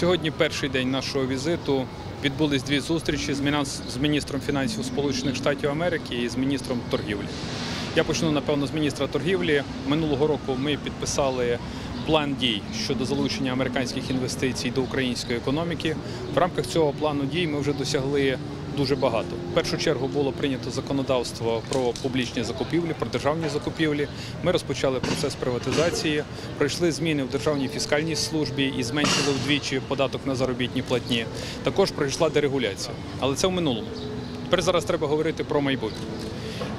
Сьогодні перший день нашого візиту. Відбулись дві зустрічі з міністром фінансів Сполучених Штатів Америки і з міністром торгівлі. Я почну напевно з міністра торгівлі. Минулого року ми підписали план дій щодо залучення американських інвестицій до української економіки. В рамках цього плану дій ми вже досягли дуже багато. В першу чергу було прийнято законодавство про публічні закупівлі, про державні закупівлі. Ми розпочали процес приватизації, пройшли зміни в державній фіскальній службі і зменшили вдвічі податок на заробітні платні. Також пройшла дерегуляція, але це в минулому. Тепер зараз треба говорити про майбутнє.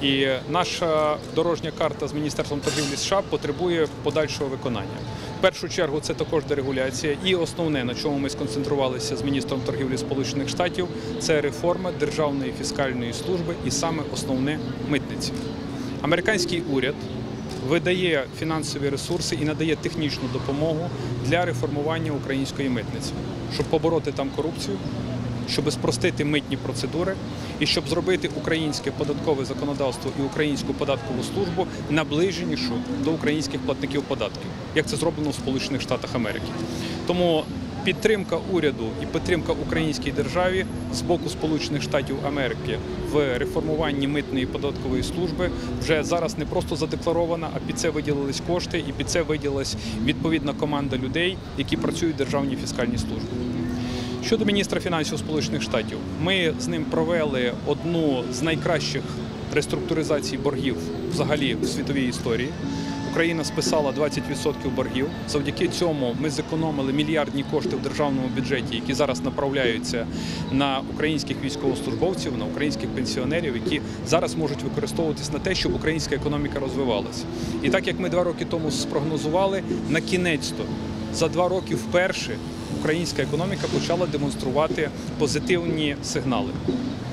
І наша дорожня карта з Міністерством торгівлі США потребує подальшого виконання. В першу чергу це також дерегуляція. І основне, на чому ми сконцентрувалися з міністром торгівлі Сполучених Штатів, це реформа Державної фіскальної служби і саме основне митниці. Американський уряд видає фінансові ресурси і надає технічну допомогу для реформування української митниці, щоб побороти там корупцію, щоб спростити митні процедури і щоб зробити українське податкове законодавство і українську податкову службу наближенішу до українських платників податків, як це зроблено в Сполучених Штатах Америки. Тому підтримка уряду і підтримка українській державі з боку Сполучених Штатів Америки в реформуванні митної податкової служби вже зараз не просто задекларована, а під це виділились кошти, і під це виділилась відповідна команда людей, які працюють в державній фіскальній службі. Щодо міністра фінансів Сполучених Штатів, ми з ним провели одну з найкращих реструктуризацій боргів взагалі в світовій історії. Україна списала 20% боргів. Завдяки цьому ми зекономили мільярдні кошти в державному бюджеті, які зараз направляються на українських військовослужбовців, на українських пенсіонерів, які зараз можуть використовуватись на те, щоб українська економіка розвивалася. І так як ми два роки тому спрогнозували, на кінець-то за два роки вперше українська економіка почала демонструвати позитивні сигнали.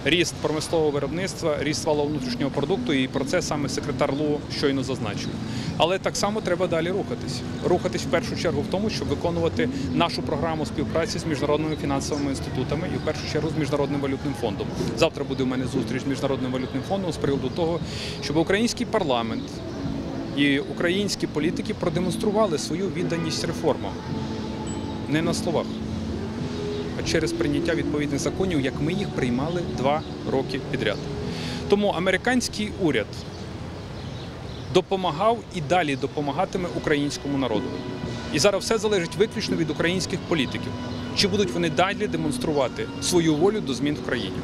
Ріст промислового виробництва, ріст валового внутрішнього продукту, і про це саме секретар ЛУ щойно зазначив. Але так само треба далі рухатись. Рухатись в першу чергу в тому, щоб виконувати нашу програму співпраці з міжнародними фінансовими інститутами і в першу чергу з міжнародним валютним фондом. Завтра буде у мене зустріч з міжнародним валютним фондом з приводу того, щоб український парламент і українські політики продемонстрували свою відданість реформам не на словах, а через прийняття відповідних законів, як ми їх приймали два роки підряд. Тому американський уряд допомагав і далі допомагатиме українському народу. І зараз все залежить виключно від українських політиків. Чи будуть вони далі демонструвати свою волю до змін в країні?